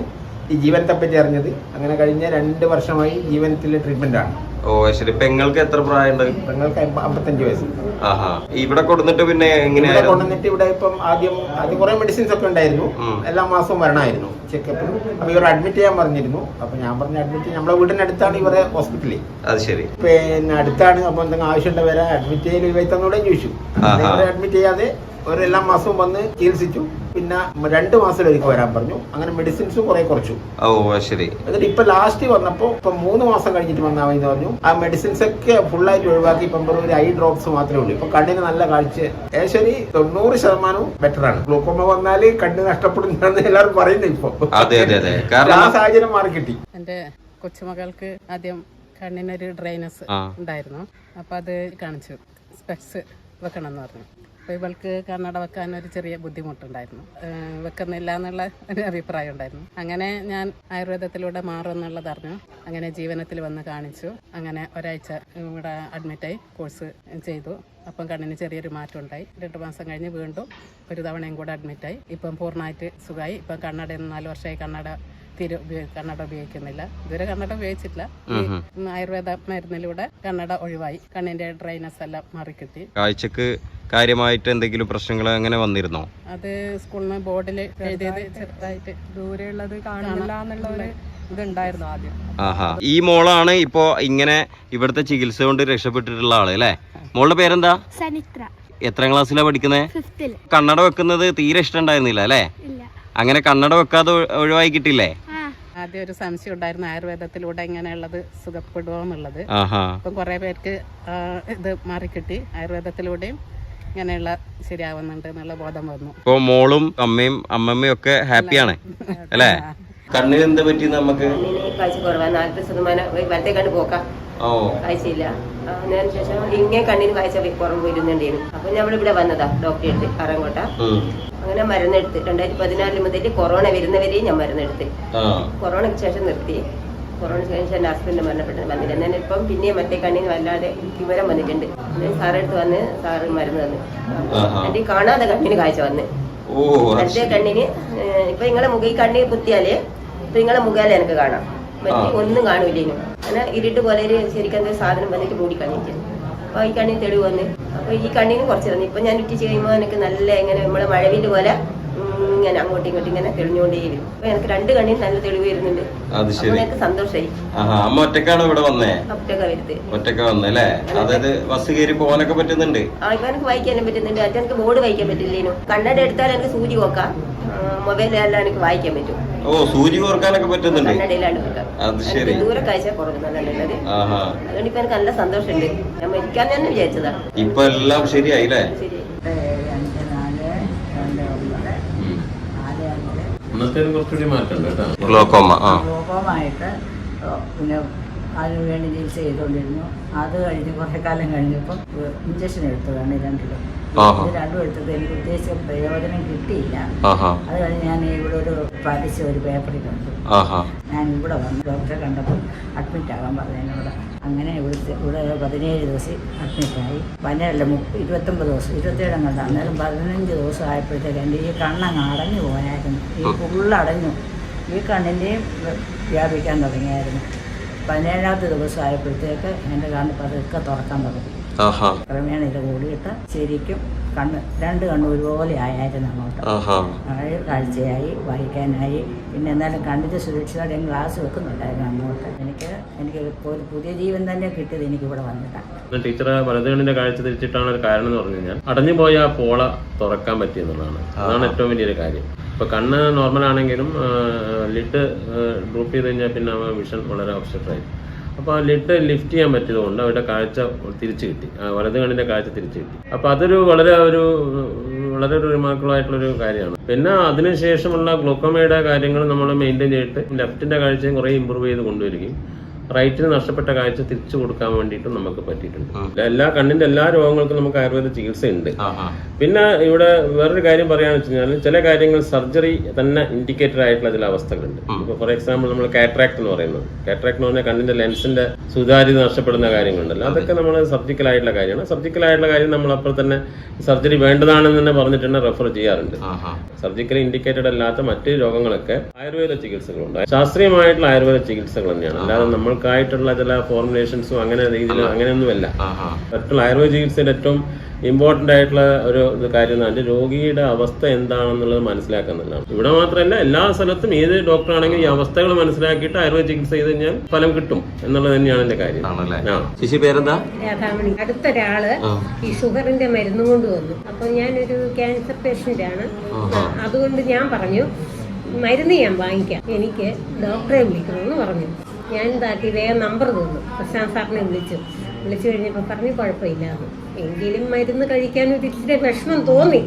ഈ ജീവനത്തെ പറ്റി അറിഞ്ഞത്. അങ്ങനെ കഴിഞ്ഞ രണ്ട് വർഷമായി ജീവനത്തിലെ ട്രീറ്റ്മെന്റ് ആണ്. ഓ ശരി. പെങ്ങൾക്ക് എത്ര പ്രായമുണ്ട്? പെങ്ങൾക്ക് അമ്പ- അമ്പത്തഞ്ച് വയസ്സ്. ആഹാ. ഇവിടെ കൊടുത്തിട്ട് പിന്നെ ഇവിടെ എങ്ങനെയായിരുന്നു കൊണ്ടുവന്നിട്ട് ഇവിടെ ഇപ്പം ആദ്യം ആദ്യം കുറെ മെഡിസിൻസ് ഒക്കെ ഉണ്ടായിരുന്നു. ഉം. എല്ലാ മാസവും വരണമായിരുന്നു ചെക്കപ്പ് അപ്പൊ ഇവർ അഡ്മിറ്റ് ചെയ്യാൻ പറഞ്ഞിരുന്നു. അപ്പൊ ഞാൻ പറഞ്ഞ അഡ്മിറ്റ് നമ്മളെ വീടിന്റെ അടുത്താണ് ഇവരെ ഹോസ്പിറ്റലിൽ അത് ശരി. പിന്നെ അടുത്താണ് അപ്പൊ എന്തെങ്കിലും ആവശ്യമുണ്ട് വരാൻ അഡ്മിറ്റ് ചെയ്യൽ ഇരുപത്തൊന്നൂടെ ചോദിച്ചു ആഹാ. അഡ്മിറ്റ് ചെയ്യാതെ ഒരു എല്ലാ മാസവും വന്ന് ചികിത്സിച്ചു. പിന്നെ രണ്ട് മാസത്തിലൊരിക്കൽ വരാൻ പറഞ്ഞു. അങ്ങനെ മെഡിസിൻസും കുറെ കുറച്ചു. ഓ ശരി. എന്നിട്ട് ഇപ്പൊ ലാസ്റ്റ് വന്നപ്പോ ഇപ്പൊ മൂന്ന് മാസം കഴിഞ്ഞിട്ട് വന്നാൽ മതി എന്ന് പറഞ്ഞു. ആ മെഡിസിൻസ് ഒക്കെ ഫുള്ളായിട്ട് ഒഴിവാക്കി ഇപ്പം വെറും ഒരു ഐ ഡ്രോപ്സ് മാത്രമേ ഉള്ളൂ. ഇപ്പൊ കണ്ണിന് നല്ല കാഴ്ച. ഏശ്വരി തൊണ്ണൂറ് ശതമാനവും ബെറ്റർ ആണ്. ഗ്ലൂക്കോമ വന്നാൽ കണ്ണ് നഷ്ടപ്പെടുന്നതെന്ന് എല്ലാവരും പറയുന്നത് ഇപ്പൊ. അതെ അതെ അതെ. ആ കാരണം സാഹചര്യം മാറി കിട്ടി. എന്റെ കൊച്ചുമകൾക്ക് ആദ്യം കണ്ണിനൊരു ഡ്രൈനസ് ആ. ഉണ്ടായിരുന്നു. അപ്പൊ അത് കാണിച്ചു. സ്പെക്സ് വെക്കണം എന്ന് പറഞ്ഞു. അപ്പോൾ ഇവൾക്ക് കണ്ണട വെക്കാൻ ഒരു ചെറിയ ബുദ്ധിമുട്ടുണ്ടായിരുന്നു. വെക്കുന്നില്ല എന്നുള്ള ഒരു അഭിപ്രായം ഉണ്ടായിരുന്നു. അങ്ങനെ ഞാൻ ആയുർവേദത്തിലൂടെ മാറും എന്നുള്ളത് അറിഞ്ഞു. അങ്ങനെ ജീവനത്തിൽ വന്ന് കാണിച്ചു. അങ്ങനെ ഒരാഴ്ച ഇവിടെ അഡ്മിറ്റായി കോഴ്സ് ചെയ്തു. അപ്പം കണ്ണിന് ചെറിയൊരു മാറ്റം ഉണ്ടായി രണ്ട് മാസം കഴിഞ്ഞ് വീണ്ടും ഒരു തവണയും കൂടെ അഡ്മിറ്റായി ഇപ്പം പൂർണമായിട്ട് സുഖമായി ഇപ്പം കണ്ണട നാല് വർഷമായി കണ്ണട തീരെ ഉപയോഗി കണ്ണട ഉപയോഗിക്കുന്നില്ല. ഇതുവരെ കണ്ണട ഉപയോഗിച്ചിട്ടില്ല. ആയുർവേദ മരുന്നിലൂടെ കണ്ണട ഒഴിവായി. കണ്ണിന്റെ ഡ്രൈനസ് എല്ലാം മാറി മാറിക്കിട്ടി. കാഴ്ചക്ക് കാര്യമായിട്ട് എന്തെങ്കിലും പ്രശ്നങ്ങൾ അങ്ങനെ വന്നിരുന്നോ? അത് സ്കൂളിന് ബോർഡിൽ എഴുതിയത് ചെറുതായിട്ട് ദൂരെയുള്ളത് കാണില്ല എന്നുള്ള ഒരു ഇതുണ്ടായിരുന്നു ആദ്യം. ആഹാ. ഈ മോളാണ് ഇപ്പോ ഇങ്ങനെ ഇവിടുത്തെ ചികിത്സ കൊണ്ട് രക്ഷപ്പെട്ടിട്ടുള്ള ആൾ അല്ലേ? മോളുടെ പേരെന്താ? സനിത്ര. എത്രാം ക്ലാസ്സിലാ പഠിക്കുന്നത് കണ്ണട വെക്കുന്നത് തീരെ ഇഷ്ടമുണ്ടായിരുന്നില്ല അല്ലേ? ഇല്ല. അങ്ങനെ കണ്ണട വെക്കാതെ ഒഴിവായി കിട്ടില്ലേ ആദ്യം ഒരു സംശയം ഉണ്ടായിരുന്നു ആയുർവേദത്തിലൂടെ ഇങ്ങനെയുള്ളത് സുഖപ്പെടുവോ എന്നുള്ളത്. അപ്പം കുറേ പേർക്ക് ഇത് മാറിക്കിട്ടി. ആയുർവേദത്തിലൂടെയും ഇങ്ങനെയുള്ള ശരിയാവുന്നുണ്ട് എന്നുള്ള ബോധം വന്നു. ഇപ്പൊ മോളും അമ്മയും അമ്മമ്മയും ഒക്കെ ഹാപ്പിയാണ്. അല്ലേ? കണ്ണിന് എന്താ പറ്റി നമുക്ക് കാഴ്ച കുറവാണ് നാൽപ്പത് ശതമാനം വലത്തെ കണ്ണ് പോക്കാം. ഓ. കാഴ്ചയില്ല. അതിന് ശേഷം ഇങ്ങനെ കണ്ണിന് കാഴ്ച കുറവ് വരുന്നുണ്ടായിരുന്നു അപ്പൊ നമ്മൾ ഇവിടെ വന്നതാ ഡോക്ടറെ അടുത്ത് അങ്ങനെ മരുന്നെടുത്ത്. രണ്ടായിരത്തി പതിനാലിൽ മുതൽ കൊറോണ വരുന്നവരെയും ഞാൻ മരുന്നെടുത്ത്. കൊറോണയ്ക്ക് ശേഷം നിർത്തി. കൊറോണയ്ക്ക് ശേഷം എന്റെ ഹസ്ബൻഡ് മരണപ്പെട്ടത് വന്നില്ല. ഞാൻ ഇപ്പം പിന്നെ മറ്റേ കണ്ണിന് വല്ലാതെ വിവരം വന്നിട്ടുണ്ട്. സാറെടുത്ത് വന്ന് സാറ് മരുന്ന് തന്നു. എന്റെ കാണാതെ കണ്ണിന് കാഴ്ച വന്ന്. കണ്ണിന് ഇപ്പൊ നിങ്ങളെ മുഖ കണ്ണി കുത്തിയാൽ ഇപ്പൊ നിങ്ങളെ മുഖാലെ എനിക്ക് കാണാം. മറ്റേ. ഒന്നും കാണൂല്ല അങ്ങനെ ഇരുട്ട് പോലെ ഒരു ശരിക്കും എന്തൊരു സാധനം വന്നിട്ട് മൂടി കണ്ണിട്ട് അപ്പൊ ഈ കണ്ണിന് തെളിവ് വന്ന്. അപ്പൊ ഈ കണ്ണിന് കുറച്ച് തന്നു. ഇപ്പൊ ഞാൻ ഉറ്റി കഴിയുമ്പോൾ എനിക്ക് നല്ല ഇങ്ങനെ നമ്മളെ മഴവിൽ പോലെ ഇങ്ങനെ അങ്ങോട്ടും ഇങ്ങോട്ടും ഇങ്ങനെ തെളിഞ്ഞുകൊണ്ടേ വരും അപ്പൊ എനിക്ക് രണ്ട് കണ്ണിന് നല്ല തെളിവ് വരുന്നുണ്ട്. അത് ശരി. എനിക്ക് സന്തോഷമായി ആഹാ അമ്മ ഒറ്റക്കാണ് ഇവിടെ വന്നേ? ഒറ്റക്ക വരുത്ത് ഒറ്റക്ക വന്നല്ലേ അതായത് ബസ് കയറി പോകാനൊക്കെ പറ്റുന്നുണ്ട്? ആ ഇപ്പൊ എനിക്ക് വായിക്കാനും പറ്റുന്നുണ്ട്. അച്ഛൻ എനിക്ക് ബോർഡ് വായിക്കാൻ പറ്റില്ലേനു. കണ്ണട എടുത്താൽ എനിക്ക് സൂചി നോക്കാം മൊബൈലിലെല്ലാം എനിക്ക് വായിക്കാൻ പറ്റും. ഓ സൂചി ഓർക്കാനൊക്കെ പറ്റുന്നുണ്ട്? അത് ശരി. ദൂരെ കാഴ്ച അതുകൊണ്ട് ഇപ്പൊ എനിക്ക് നല്ല സന്തോഷമുണ്ട്. ഞാൻ മരിക്കാൻ തന്നെ വിചാരിച്ചതാണ് ഇപ്പൊ എല്ലാം ശരിയായില്ലേ ശരി ഏഴ് അഞ്ച് നാല് രണ്ട് ഒമ്പത് നാല് അഞ്ച് ഇന്നത്തേലും കുറച്ചുകൂടി മാറ്റമുണ്ട് കേട്ടോ. ഗ്ലോക്കോമ ആ. ഗ്ലോക്കോമായിട്ട് പിന്നെ അതിന് വേണ്ടി ചികിത്സ ചെയ്തുകൊണ്ടിരുന്നു. അത് കഴിഞ്ഞ് കുറേ കാലം കഴിഞ്ഞപ്പോൾ ഇഞ്ചക്ഷൻ എടുത്തതാണ് ഈ രണ്ടിലും. ആഹാ. ഇത് രണ്ടും എടുത്തത് എനിക്ക് ഉദ്ദേശിച്ച പ്രയോജനം കിട്ടിയില്ല. ആഹാ. അത് കഴിഞ്ഞ് ഞാൻ ഇവിടെ ഒരു പഠിച്ച ഒരു പേപ്പറിൽ കണ്ടു. ആഹാ. ഞാൻ ഇവിടെ വന്നു ഡോക്ടറെ കണ്ടപ്പോൾ അഡ്മിറ്റ് ആകാൻ പറഞ്ഞു എന്നോട്. അങ്ങനെ ഇവിടുത്തെ ഇവിടെ പതിനേഴ് ദിവസം അഡ്മിറ്റായി. പതിനേഴല്ല മുപ്പത് ഇരുപത്തൊമ്പത് ദിവസം ഇരുപത്തേഴ് കണ്ട അന്നേരം പതിനഞ്ച് ദിവസം ആയപ്പോഴത്തേക്ക് എന്റെ ഈ കണ്ണങ്ങ് അടഞ്ഞു പോയായിരുന്നു. ഈ ഫുള്ളടഞ്ഞു ഈ കണ്ണിന്റെയും വ്യാപിക്കാൻ തുടങ്ങിയായിരുന്നു. പതിനേഴാമത്തെ ദിവസം ആയപ്പോഴത്തേക്ക് എന്റെ കണ്ണ് പതുക്കെ തുറക്കാൻ തുടങ്ങി. ക്രമേണ ഇത് കൂടിയിട്ട് ശരിക്കും കണ്ണ് രണ്ട് കണ്ണ് ഒരുപോലെ ആയായിരുന്നു അങ്ങോട്ട്. കാഴ്ചയായി വായിക്കാനായി. പിന്നെ എന്നാലും കണ്ണിന്റെ സുരക്ഷിതമായിട്ട് ഞാൻ ഗ്ലാസ് വെക്കുന്നുണ്ടായിരുന്നു അങ്ങോട്ട്. എനിക്ക് എനിക്ക് ഇപ്പോ ഒരു പുതിയ ജീവൻ തന്നെ കിട്ടിയത് എനിക്ക് ഇവിടെ വന്നിട്ടാണ് ടീച്ചറെ വലതുകണ്ണിന്റെ കാഴ്ച തിരിച്ചിട്ടാണ് ഒരു കാരണം എന്ന് പറഞ്ഞു കഴിഞ്ഞാൽ അടഞ്ഞു പോയ ആ പോള തുറക്കാൻ പറ്റിയെന്നുള്ളതാണ് അതാണ് ഏറ്റവും വലിയൊരു കാര്യം. ഇപ്പൊ കണ്ണ് നോർമൽ ആണെങ്കിലും ലിഡ് ഡ്രോപ്പ് ചെയ്ത് കഴിഞ്ഞാൽ പിന്നെ വിഷൻ വളരെ ഓബ്സ്ട്രക്റ്റ് അപ്പോൾ ആ ലിഡ് ലിഫ്റ്റ് ചെയ്യാൻ പറ്റിയത് കൊണ്ട് അവരുടെ കാഴ്ച തിരിച്ചു കിട്ടി. വലത് കണ്ണിന്റെ കാഴ്ച തിരിച്ചു കിട്ടി. അപ്പോൾ അതൊരു വളരെ ഒരു വളരെ ഒരു റിമാർക്കബിൾ ആയിട്ടുള്ളൊരു കാര്യമാണ്. പിന്നെ അതിനുശേഷമുള്ള ഗ്ലോക്കോമയുടെ കാര്യങ്ങൾ നമ്മൾ മെയിന്റെയിൻ ചെയ്തിട്ട് ലെഫ്റ്റിന്റെ കാഴ്ചയും കുറേ ഇമ്പ്രൂവ് ചെയ്ത് കൊണ്ടുവരികയും റൈറ്റിന് നഷ്ടപ്പെട്ട കാഴ്ച തിരിച്ചു കൊടുക്കാൻ വേണ്ടിയിട്ടും നമുക്ക് പറ്റിയിട്ടുണ്ട്. എല്ലാ കണ്ണിന്റെ എല്ലാ രോഗങ്ങൾക്കും നമുക്ക് ആയുർവേദ ചികിത്സയുണ്ട്. ഉണ്ട് പിന്നെ ഇവിടെ വേറൊരു കാര്യം പറയാന്ന് വെച്ച് കഴിഞ്ഞാൽ ചില കാര്യങ്ങൾ സർജറി തന്നെ ഇൻഡിക്കേറ്റഡ് ആയിട്ടുള്ള ചില അവസ്ഥകളുണ്ട്. ഇപ്പൊ ഫോർ എക്സാമ്പിൾ നമ്മൾ കാട്രാക്ട് എന്ന് പറയുന്നത്. കാട്രാക്ട് എന്ന് പറഞ്ഞാൽ കണ്ണിന്റെ ലെൻസിന്റെ സുതാര്യത നഷ്ടപ്പെടുന്ന കാര്യങ്ങളുണ്ടല്ലോ. അതൊക്കെ നമ്മൾ സർജിക്കൽ ആയിട്ടുള്ള കാര്യമാണ്. സർജിക്കൽ ആയിട്ടുള്ള കാര്യം നമ്മൾ അപ്പോൾ തന്നെ സർജറി വേണ്ടതാണെന്ന് തന്നെ പറഞ്ഞിട്ട് തന്നെ റെഫർ ചെയ്യാറുണ്ട്. സർജിക്കലി ഇൻഡിക്കേറ്റഡ് അല്ലാത്ത മറ്റ് രോഗങ്ങളൊക്കെ ആയുർവേദ ചികിത്സകളുണ്ട്. ശാസ്ത്രീയമായിട്ടുള്ള ആയുർവേദ ചികിത്സകൾ തന്നെയാണ്. അല്ലാതെ നമ്മൾക്കായിട്ടുള്ള ചില ഫോർമുലേഷൻസും അങ്ങനെ രീതിയിൽ അങ്ങനെയൊന്നുമല്ല. ആഹാ. മറ്റുള്ള ആയുർവേദ ചികിത്സയുടെ ഏറ്റവും ഇമ്പോർട്ടന്റ് ആയിട്ടുള്ള ഒരു കാര്യം എന്ന് പറഞ്ഞാൽ രോഗിയുടെ അവസ്ഥ എന്താണെന്നുള്ളത് മനസ്സിലാക്കുന്നതാണ്. ഇവിടെ മാത്രമല്ല എല്ലാ സ്ഥലത്തും ഏത് ഡോക്ടർ ആണെങ്കിലും ഈ അവസ്ഥകൾ മനസ്സിലാക്കിയിട്ട് ആയുർവേദ ചികിത്സ ചെയ്ത് കഴിഞ്ഞാൽ ഫലം കിട്ടും എന്നുള്ളത് തന്നെയാണ് എന്റെ കാര്യം. ആണല്ലേ? ആ. പേരെന്താ? രാധാമണി. അടുത്തൊരാൾ ഈ ഷുഗറിന്റെ മരുന്നും കൊണ്ട് വന്നു. അപ്പൊ ഞാനൊരു ക്യാൻസർ പേഷ്യന്റ് ആണ് അതുകൊണ്ട് ഞാൻ പറഞ്ഞു മരുന്ന് ഞാൻ വാങ്ങിക്കാം. എനിക്ക് ഡോക്ടറെ വിളിക്കണമെന്ന് പറഞ്ഞു. ഞാൻ ഇതാക്കി വേഗം നമ്പർ തന്നു. പ്രശാന്ത് സാറിനെ വിളിച്ചു. വിളിച്ചു കഴിഞ്ഞപ്പോൾ പറഞ്ഞു കുഴപ്പമില്ലാന്ന്. എങ്കിലും മരുന്ന് കഴിക്കാൻ ഒരു ഇച്ചിരി വിഷമം തോന്നി.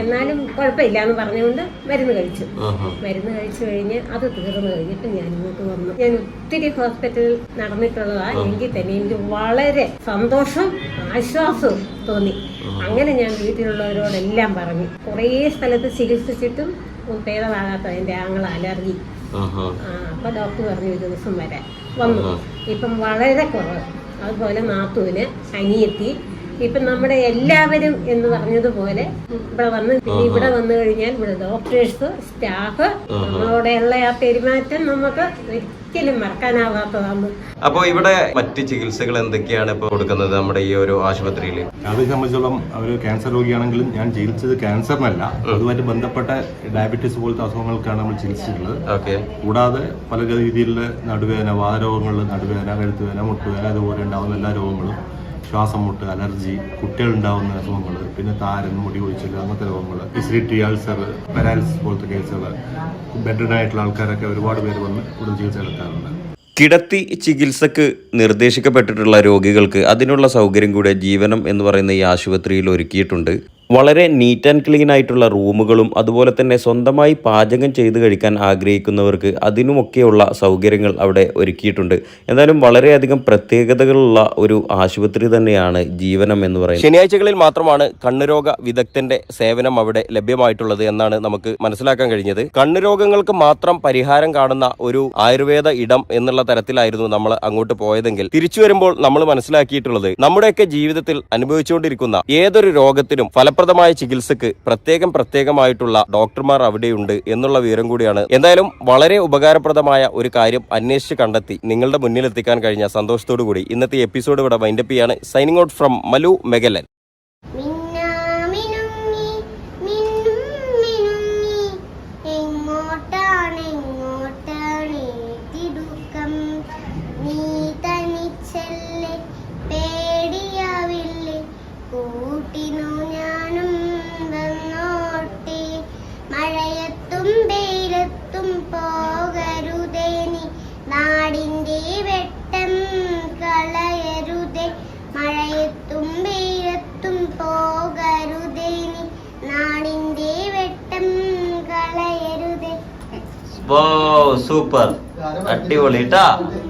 എന്നാലും കുഴപ്പമില്ല എന്ന് പറഞ്ഞുകൊണ്ട് മരുന്ന് കഴിച്ചു. മരുന്ന് കഴിച്ചു കഴിഞ്ഞ് അത് തീർന്നു കഴിഞ്ഞിട്ട് ഞാൻ ഇങ്ങോട്ട് വന്നു. ഞാൻ ഒത്തിരി ഹോസ്പിറ്റലിൽ നടന്നിട്ടുള്ളതാ. എങ്കിൽ തന്നെ എനിക്ക് വളരെ സന്തോഷം ആശ്വാസവും തോന്നി. അങ്ങനെ ഞാൻ വീട്ടിലുള്ളവരോടെല്ലാം പറഞ്ഞു. കുറേ സ്ഥലത്ത് ചികിത്സിച്ചിട്ടും ഭേദമാകാത്ത എന്റെ ആങ്ങൾ അലർജി അപ്പൊ ഡോക്ടർ പറഞ്ഞു ഒരു ദിവസം വരെ വന്നു. ഇപ്പം വളരെ കുറവ്. അതുപോലെ നാത്തൂന് അനിയത്തി. ഇപ്പം നമ്മുടെ എല്ലാവരും എന്ന് പറഞ്ഞതുപോലെ ഇവിടെ വന്ന് പിന്നെ ഇവിടെ വന്നു കഴിഞ്ഞാൽ ഇവിടെ ഡോക്ടേഴ്സ് സ്റ്റാഫ് നമ്മളോടെയുള്ള ആ പെരുമാറ്റം നമുക്ക് ഒരിക്കലും മറക്കാനാവാത്തതാണ് അപ്പോൾ ഇവിടെ മറ്റ് ചികിത്സകൾ എന്തൊക്കെയാണ് ഇപ്പോൾ കൊടുക്കുന്നത് നമ്മുടെ ഈ ഒരു ആശുപത്രിയിൽ? അത് സംബന്ധിച്ചോളം അവർ ക്യാൻസർ രോഗിയാണെങ്കിലും ഞാൻ ചികിത്സിച്ചത് ക്യാൻസറിനല്ല അതുമായിട്ട് ബന്ധപ്പെട്ട ഡയബറ്റീസ് പോലത്തെ അസുഖങ്ങൾക്കാണ് നമ്മൾ ചികിത്സിച്ചിട്ടുള്ളത്. ഓക്കെ. കൂടാതെ പല രീതിയിലുള്ള നടുവേദന വാതരോഗങ്ങൾ നടുവേദന കഴുത്തുവേദന മുട്ടുവേദന അതുപോലെ ഉണ്ടാകുന്ന എല്ലാ രോഗങ്ങളും ശ്വാസം മുട്ട് അലർജി കുട്ടികളുണ്ടാവുന്ന അസുഖങ്ങൾ പിന്നെ താരൻ മുടി കൊഴിച്ചിൽ അങ്ങനത്തെ രോഗങ്ങൾ എസിഡിറ്റി അൾസർ പാരാലിസിസ് പോലത്തെ കേസുകൾ ബെഡഡ് ആയിട്ടുള്ള ആൾക്കാരൊക്കെ ഒരുപാട് പേര് വന്ന് കൂടുതൽ ചികിത്സ എടുക്കാറുണ്ട്. കിടത്തി ചികിത്സക്ക് നിർദ്ദേശിക്കപ്പെട്ടിട്ടുള്ള രോഗികൾക്ക് അതിനുള്ള സൗകര്യം കൂടെ ജീവനം എന്ന് പറയുന്ന ഈ ആശുപത്രിയിൽ ഒരുക്കിയിട്ടുണ്ട്. വളരെ നീറ്റ് ആൻഡ് ക്ലീൻ ആയിട്ടുള്ള റൂമുകളും അതുപോലെ തന്നെ സ്വന്തമായി പാചകം ചെയ്ത് കഴിക്കാൻ ആഗ്രഹിക്കുന്നവർക്ക് അതിനുമൊക്കെയുള്ള സൗകര്യങ്ങൾ അവിടെ ഒരുക്കിയിട്ടുണ്ട്. എന്തായാലും വളരെയധികം പ്രത്യേകതകളുള്ള ഒരു ആശുപത്രി തന്നെയാണ് ജീവനം എന്ന് പറയുന്നത്. ശനിയാഴ്ചകളിൽ മാത്രമാണ് കണ്ണുരോഗ വിദഗ്ധന്റെ സേവനം അവിടെ ലഭ്യമായിട്ടുള്ളത് എന്നാണ് നമുക്ക് മനസ്സിലാക്കാൻ കഴിഞ്ഞത്. കണ്ണുരോഗങ്ങൾക്ക് മാത്രം പരിഹാരം കാണുന്ന ഒരു ആയുർവേദ ഇടം എന്നുള്ള തരത്തിലായിരുന്നു നമ്മൾ അങ്ങോട്ട് പോയതെങ്കിൽ. തിരിച്ചു വരുമ്പോൾ നമ്മൾ മനസ്സിലാക്കിയിട്ടുള്ളത് നമ്മുടെയൊക്കെ ജീവിതത്തിൽ അനുഭവിച്ചുകൊണ്ടിരിക്കുന്ന ഏതൊരു രോഗത്തിനും ഫലപ്രദമായ ചികിത്സക്ക് പ്രത്യേകം പ്രത്യേകമായിട്ടുള്ള ഡോക്ടർമാർ അവിടെയുണ്ട് എന്നുള്ള വിവരം കൂടിയാണ്. എന്തായാലും വളരെ ഉപകാരപ്രദമായ ഒരു കാര്യം അന്വേഷിച്ച് കണ്ടെത്തി നിങ്ങളുടെ മുന്നിലെത്തിക്കാൻ കഴിഞ്ഞ സന്തോഷത്തോടു കൂടി ഇന്നത്തെ എപ്പിസോഡ് ഇവിടെ വൈൻഡപ്പ് ചെയ്യാണ്. Signing out from Malu Megalan. Super അടിപൊളി ട്ടാ.